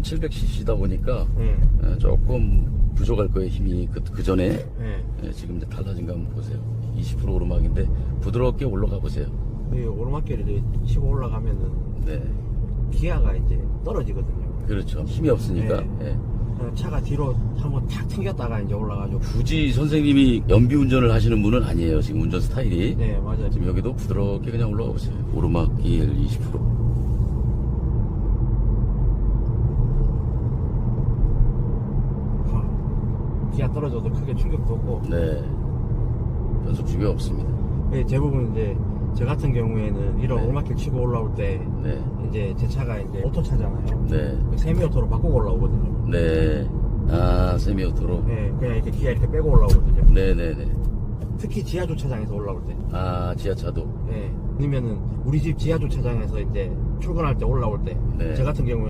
1700cc다 보니까 네. 예, 조금 부족할 거예요 힘이 그, 그 전에 네. 예, 지금 이제 달라진 거 한번 보세요 20% 오르막인데 부드럽게 올라가 보세요 이 오르막길을 이제 치고 올라가면은 네 기아가 이제 떨어지거든요. 그렇죠 힘이 없으니까 네. 예. 그래서 차가 뒤로 한번 탁 튕겼다가 이제 올라가지고. 굳이 선생님이 연비 운전을 하시는 분은 아니에요 지금 운전 스타일이 네, 맞아요. 지금 여기도 부드럽게 그냥 올라가 보세요 오르막길 20% 기아 떨어져도 크게 충격도 없고. 네 변속 중에 없습니다 네, 대부분 이제 저 같은 경우에는 이런 네. 오르막길 치고 올라올 때 네 이제 제 차가 이제 오토차잖아요. 네. 그 세미 오토로 바꾸고 올라오거든요. 네. 아, 세미오토로? 네, 그냥 이렇게 기아 이렇게 빼고 올라오거든요. 네네네. 특히 지하 주차장에서 올라올 때. 아, 지하차도? 네. 아니면은 우리 집 지하 주차장에서 이제 출근할 때 올라올 때. 네. 저 같은 경우에